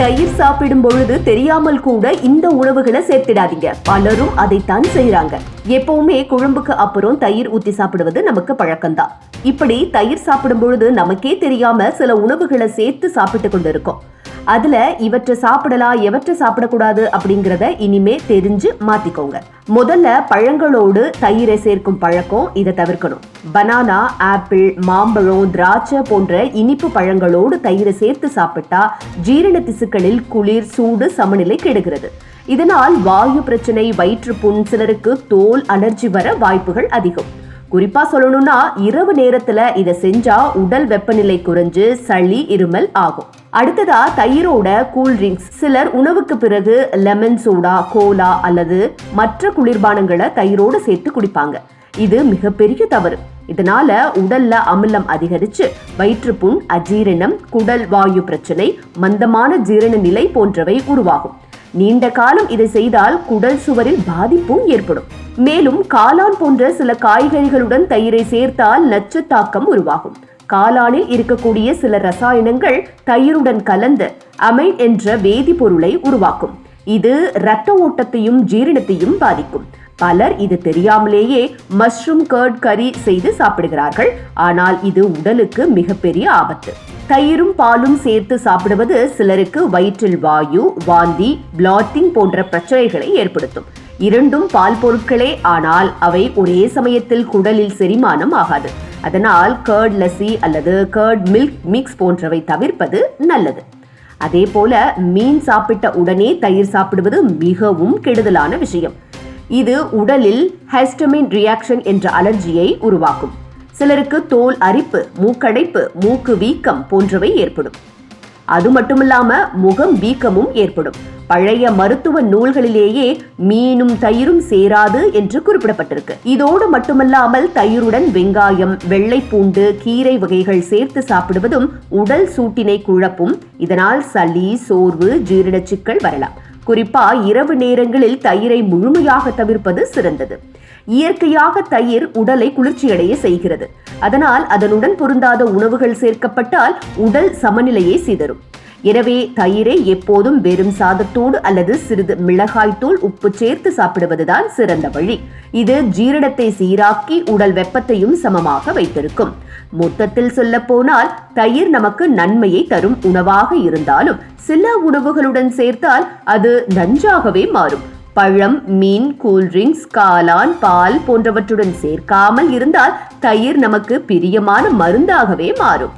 தயிர் சாப்பிடும் பொழுது தெரியாமல் கூட இந்த உணவுகளை சேர்த்திடாதீங்க. பலரும் அதைத்தான் செய்யறாங்க எப்பவுமே குழம்புக்கு அப்புறம் தயிர் ஊத்தி சாப்பிடுவது நமக்கு பழக்கம்தான். இப்படி தயிர் சாப்பிடும் பொழுது நமக்கே தெரியாம சில உணவுகளை சேர்த்து சாப்பிட்டு கொண்டு இருக்கோம் அதுல இவற்றை சாப்பிடலாம் எவற்றை சாப்பிடக்கூடாது அப்படிங்கிறத இனிமே தெரிஞ்சு மாத்திக்கோங்க. முதல்ல பழங்களோடு தயிரை சேர்க்கும் பழக்கம் இதை தவிர்க்கணும். பனானா ஆப்பிள் மாம்பழம் திராட்சை போன்ற இனிப்பு பழங்களோடு தயிரை சேர்த்து சாப்பிட்டா ஜீரண திசுக்களில் குளிர் சூடு சமநிலை கெடுகிறது. இதனால் வாயு பிரச்சனை வயிற்றுப்புண் சிலருக்கு தோல் அலர்ஜி வர வாய்ப்புகள் அதிகம். குறிப்பா சொல்லணும்னா இரவு நேரத்துல இதை செஞ்சா உடல் வெப்பநிலை குறைஞ்சு சளி இருமல் ஆகும். அடுத்ததா தயிரோட கூல்ட்ரிங்க்ஸ் சிலர் உணவுக்கு பிறகு லெமன் சோடா கோலா அல்லது மற்ற குளிர்பானங்களை தயிரோடு சேர்த்து குடிப்பாங்க. இது மிகப்பெரிய தவறு. இதனால உடல்ல அமிலம் அதிகரிச்சு வயிற்றுப்புண் அஜீரணம் குடல் வாயு பிரச்சனை மந்தமான ஜீரண நிலை போன்றவை உருவாகும். நீண்ட காலம் இதை செய்தால் குடல் சுவரில் பாதிப்பும் ஏற்படும். மேலும் காளான் போன்ற சில காய்கறிகளுடன் தயிரை சேர்த்தால் நச்சு தாக்கம் உருவாகும். காளானில் இருக்கக்கூடிய சில ரசாயனங்கள் தயிருடன் கலந்து அமைன் என்ற வேதிப்பொருளை உருவாக்கும். இது இரத்த ஓட்டத்தையும் ஜீரணத்தையும் பாதிக்கும். பலர் இது தெரியாமலேயே மஷ்ரூம் கர்ட் கறி செய்து சாப்பிடுகிறார்கள். ஆனால் இது உடலுக்கு மிகப்பெரிய ஆபத்து. தயிரும் பாலும் சேர்த்து சாப்பிடுவது சிலருக்கு வயிற்றில் வாயு வாந்தி பிளாட்டிங் போன்ற பிரச்சனைகளை ஏற்படுத்தும். இரண்டும் பால் பொருட்களே ஆனால் அவை ஒரே சமயத்தில் குடலில் செரிமானம் ஆகாது. அதனால் கர்ட் லசி அல்லது கர்ட் மில்க் மிக்ஸ் போன்றவை தவிர்ப்பது நல்லது. அதே போல மீன் சாப்பிட்ட உடனே தயிர் சாப்பிடுவது மிகவும் கெடுதலான விஷயம். இது உடலில் ஹெஸ்டமின் ரியாக்ஷன் என்ற அலர்ஜியை உருவாக்கும். சிலருக்கு தோல் அரிப்பு மூக்கடைப்பு மூக்கு வீக்கம் போன்றவை ஏற்படும். அது மட்டுமில்லாம முகம் வீக்கமும் ஏற்படும். பழைய மருத்துவ நூல்களிலேயே மீனும் தயிரும் சேராது என்று குறிப்பிடப்பட்டிருக்கு. இதோடு மட்டுமல்லாமல் தயிருடன் வெங்காயம் வெள்ளை பூண்டு கீரை வகைகள் சேர்த்து சாப்பிடுவதும் உடல் சூட்டினை குழப்பும். இதனால் சளி சோர்வு ஜீரண சிக்கல் வரலாம். குறிப்பா இரவு நேரங்களில் தயிரை முழுமையாக தவிர்ப்பது சிறந்தது. இயற்கையாக தயிர் உடலை குளிர்ச்சியடைய செய்கிறது. அதனால் அதனுடன் பொருந்தாத உணவுகள் சேர்க்கப்பட்டால் உடல் சமநிலையை சிதறும். எனவே தயிரை எப்போதும் வெறும் சாதத்தோடு அல்லது சிறிது மிளகாய்த்தூள் உப்பு சேர்த்து சாப்பிடுவதுதான் சிறந்த வழி. இது ஜீரணத்தை சீராக்கி உடல் வெப்பத்தையும் சமமாக வைத்திருக்கும். மொத்தத்தில் சொல்ல போனால் தயிர் நமக்கு நன்மையை தரும் உணவாக இருந்தாலும் சில உணவுகளுடன் சேர்த்தால் அது நஞ்சாகவே மாறும். பழம் மீன் கூல்ட்ரிங்க்ஸ் காளான் பால் போன்றவற்றுடன் சேர்க்காமல் இருந்தால் தயிர் நமக்கு பிரியமான மருந்தாகவே மாறும்.